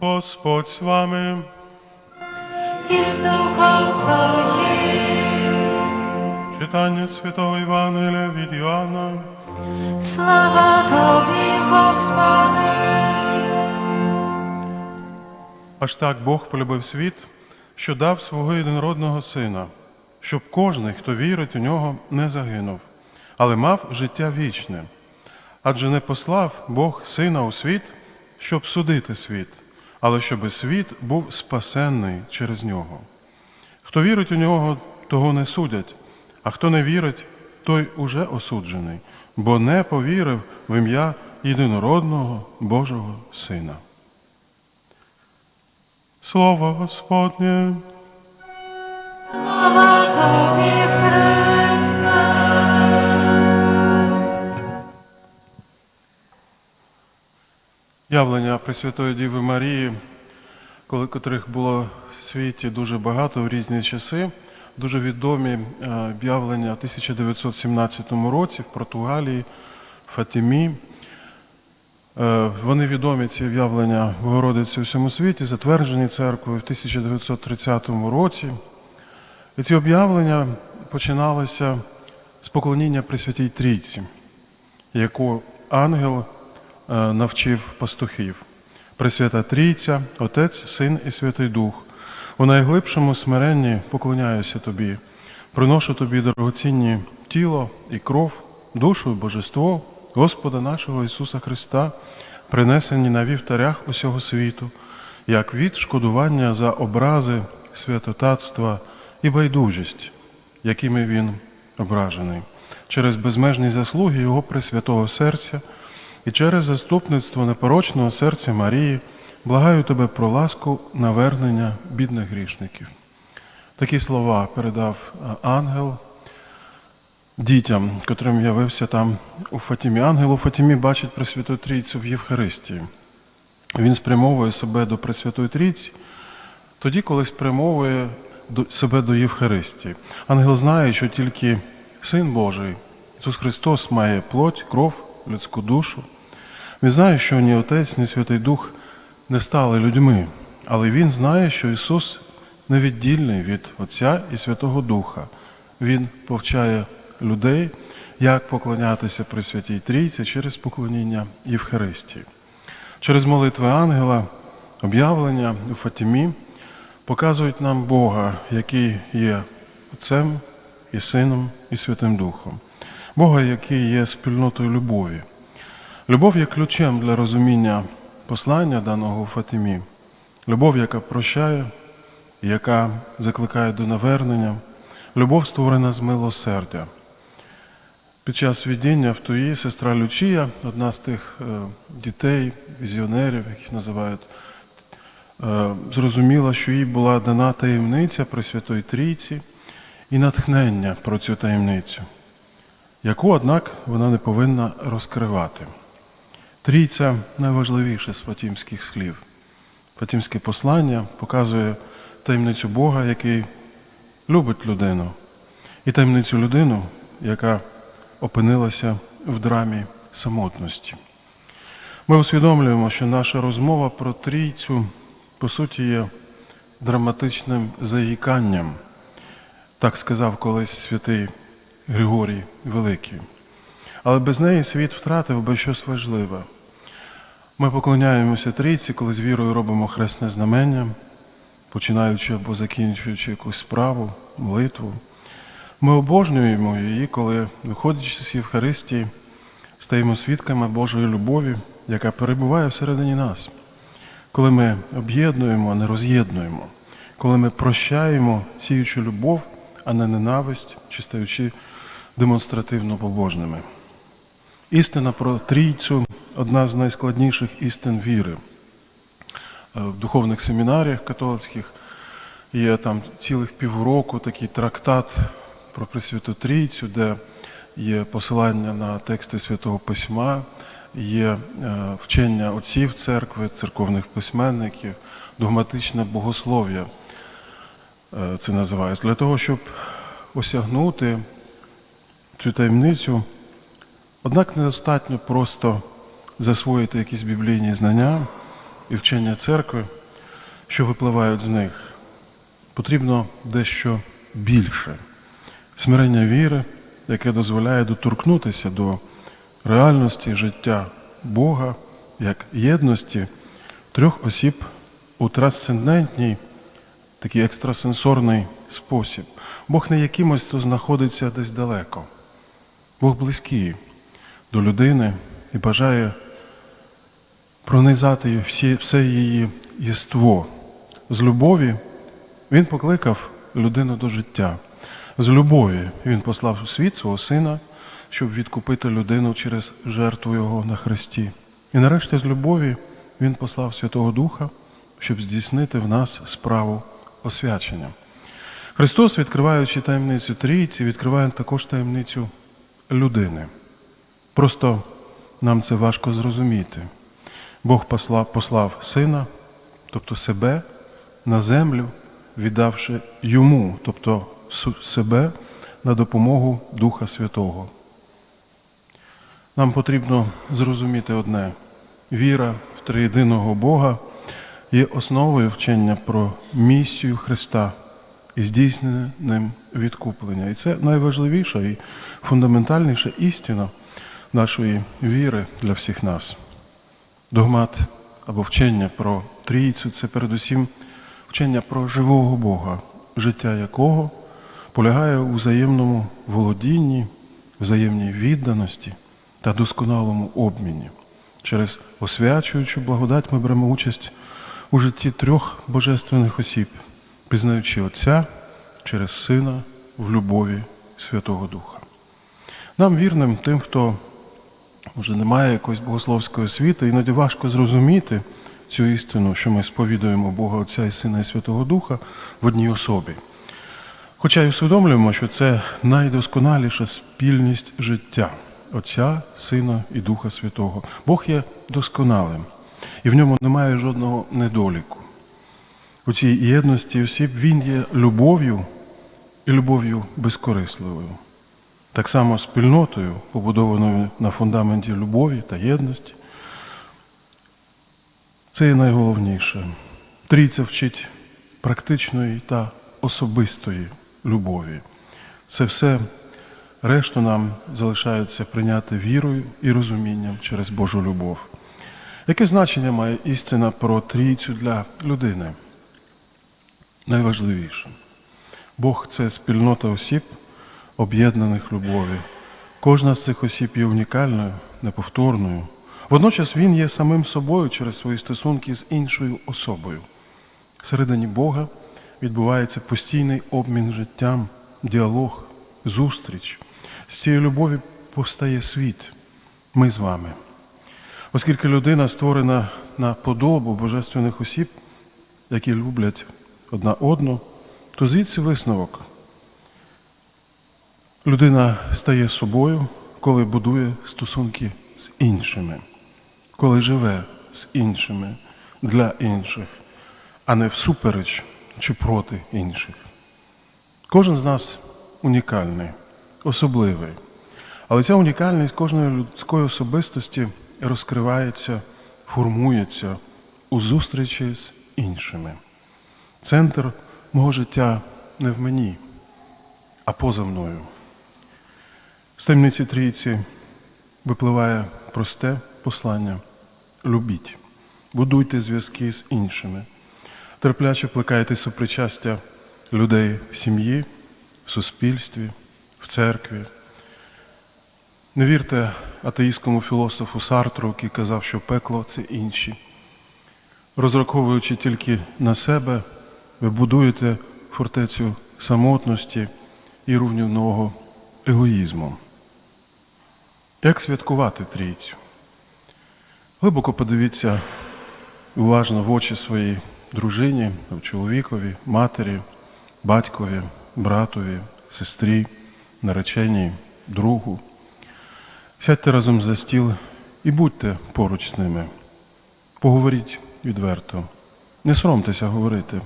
Господь з вами. і з духом Твоїм. Читання Святого Євангелія від Іоанна. Слава Тобі, Господи. Аж так Бог полюбив світ, що дав свого єдинородного Сина, щоб кожний, хто вірить у нього, не загинув, але мав життя вічне. Адже не послав Бог Сина у світ, щоб судити світ, але щоб світ був спасенний через нього. Хто вірить у нього, того не судять, а хто не вірить, той уже осуджений, бо не повірив в ім'я єдинородного Божого Сина. Слово Господнє. Слава Тобі, Христе. Явлення Пресвятої Діви Марії, коли котрих було в світі дуже багато в різні часи, дуже відомі е, об'явлення в 1917 році в Португалії, в Фатімі. Е, Вони відомі ці об'явлення Богородиці у всьому світі, затверджені церквою в 1930 році. І ці об'явлення починалися з поклоніння Пресвятій Трійці, яку ангел навчив пастухів. Пресвята Трійця, Отець, Син і Святий Дух. У найглибшому смиренні поклоняюся тобі, приношу тобі дорогоцінні тіло і кров, душу і божество Господа нашого Ісуса Христа, принесені на вівтарях усього світу, як відшкодування за образи святотатства і байдужість, якими Він ображений, через безмежні заслуги Його Пресвятого серця і через заступництво непорочного серця Марії благаю тебе про ласку навернення бідних грішників. Такі слова передав е, ангел дітям, котрим явився там у Фатімі. Ангел у Фатімі бачить Пресвяту Трійцю в Євхаристії. Він спрямовує себе до Пресвятої Трійці, тоді, коли спрямовує себе до Євхаристії. Ангел знає, що тільки Син Божий, Ісус Христос, має плоть, кров, людську душу. Він знає, що ні Отець, ні Святий Дух не стали людьми, але Він знає, що Ісус невіддільний від Отця і Святого Духа. Він повчає людей, як поклонятися Пресвятій Трійці через поклоніння Євхаристії. Через молитви ангела, об'явлення у Фатімі показують нам Бога, який є Отцем і Сином і Святим Духом, Бога, який є спільнотою любові. Любов є ключем для розуміння послання даного у Фатимі. Любов, яка прощає, яка закликає до навернення, любов створена з милосердя. Під час відіння в Туї сестра Лючія, одна з тих е, дітей, візіонерів, яких називають, е, зрозуміла, що їй була дана таємниця Пресвятої Трійці і натхнення про цю таємницю, яку, однак, вона не повинна розкривати. Трійця найважливіше з фатімських слів. Фатімське послання показує таємницю Бога, який любить людину, і таємницю людину, яка опинилася в драмі самотності. Ми усвідомлюємо, що наша розмова про трійцю, по суті, є драматичним заїканням, так сказав колись святий Григорій Великий. Але без неї світ втратив би щось важливе. Ми поклоняємося трійці, коли з вірою робимо хресне знамення, починаючи або закінчуючи якусь справу, молитву. Ми обожнюємо її, коли, виходячи з Євхаристії, стаємо свідками Божої любові, яка перебуває всередині нас. Коли ми об'єднуємо, а не роз'єднуємо, коли ми прощаємо, сіючи любов, а не ненависть, чи стаючи демонстративно побожними. Істина про трійцю одна з найскладніших істин віри. Е, В духовних семінаріях католицьких є там цілих півроку такий трактат про Пресвяту Трійцю, де є посилання на тексти Святого Письма, є е, вчення отців церкви, церковних письменників, догматичне богослов'я. е, Це називається для того, щоб осягнути цю таємницю. Однак недостатньо просто засвоїти якісь біблійні знання, і вчення церкви, що випливають з них, потрібно дещо більше смирення віри, яке дозволяє доторкнутися до реальності життя Бога як єдності трьох осіб у трансцендентній, такий екстрасенсорний спосіб. Бог не якимось, хто знаходиться десь далеко. Бог близький до людини і бажає пронизати всі, все її єство. З любові він покликав людину до життя. З любові він послав у світ свого сина, щоб відкупити людину через жертву його на хресті. І нарешті з любові він послав Святого Духа, щоб здійснити в нас справу освячення. Христос, відкриваючи таємницю трійці, відкриває також таємницю людини. Просто нам це важко зрозуміти. Бог послав, послав сина, тобто себе, на землю, віддавши йому, тобто себе на допомогу Духа Святого. Нам потрібно зрозуміти одне: віра в триєдиного Бога є основою вчення про місію Христа і здійснене ним відкуплення. І це найважливіша і фундаментальніша істина нашої віри для всіх нас. Догмат або вчення про трійцю це передусім вчення про живого Бога, життя якого полягає у взаємному володінні, взаємній відданості та досконалому обміні. Через освячуючу благодать ми беремо участь у житті трьох божественних осіб, пізнаючи Отця через Сина в любові Святого Духа. Нам вірним тим, хто може немає якоїсь богословської освіти, іноді важко зрозуміти цю істину, що ми сповідуємо Бога Отця і Сина і Святого Духа в одній особі. Хоча й усвідомлюємо, що це найдосконаліша спільність життя Отця, Сина і Духа Святого. Бог є досконалим, і в ньому немає жодного недоліку. У цій єдності осіб Він є любов'ю і любов'ю безкорисливою. Так само спільнотою, побудованою на фундаменті любові та єдності. Це є найголовніше. Трійця вчить практичної та особистої любові. Це все решту нам залишається прийняти вірою і розумінням через Божу любов. Яке значення має істина про трійцю для людини? Найважливіше. Бог це спільнота осіб, об'єднаних любові. Кожна з цих осіб є унікальною, неповторною. Водночас він є самим собою через свої стосунки з іншою особою. Всередині Бога відбувається постійний обмін життям, діалог, зустріч. З цієї любові повстає світ. Ми з вами. Оскільки людина створена на подобу божественних осіб, які люблять одна одну, то звідси висновок. Людина стає собою, коли будує стосунки з іншими, коли живе з іншими для інших, а не всупереч чи проти інших. Кожен з нас унікальний, особливий. Але ця унікальність кожної людської особистості розкривається, формується у зустрічі з іншими. Центр мого життя не в мені, а поза мною. З таємниці трійці випливає просте послання: любіть, будуйте зв'язки з іншими, терпляче плекайте супричастя людей в сім'ї, в суспільстві, в церкві. Не вірте атеїстському філософу Сартру, який казав, що пекло це інші. Розраховуючи тільки на себе, ви будуєте фортецю самотності і руйнівного егоїзму. Як святкувати трійцю? Глибоко подивіться уважно в очі своїй дружині, чоловікові, матері, батькові, братові, сестрі, нареченій, другу. Сядьте разом за стіл і будьте поруч з ними. Поговоріть відверто. Не соромтеся говорити.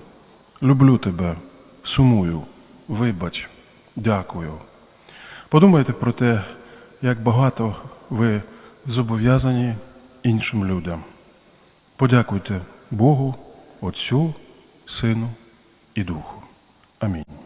Люблю тебе, сумую, вибач, дякую. Подумайте про те, як багато ви зобов'язані іншим людям. Подякуйте Богу, Отцю, Сину і Духу. Амінь.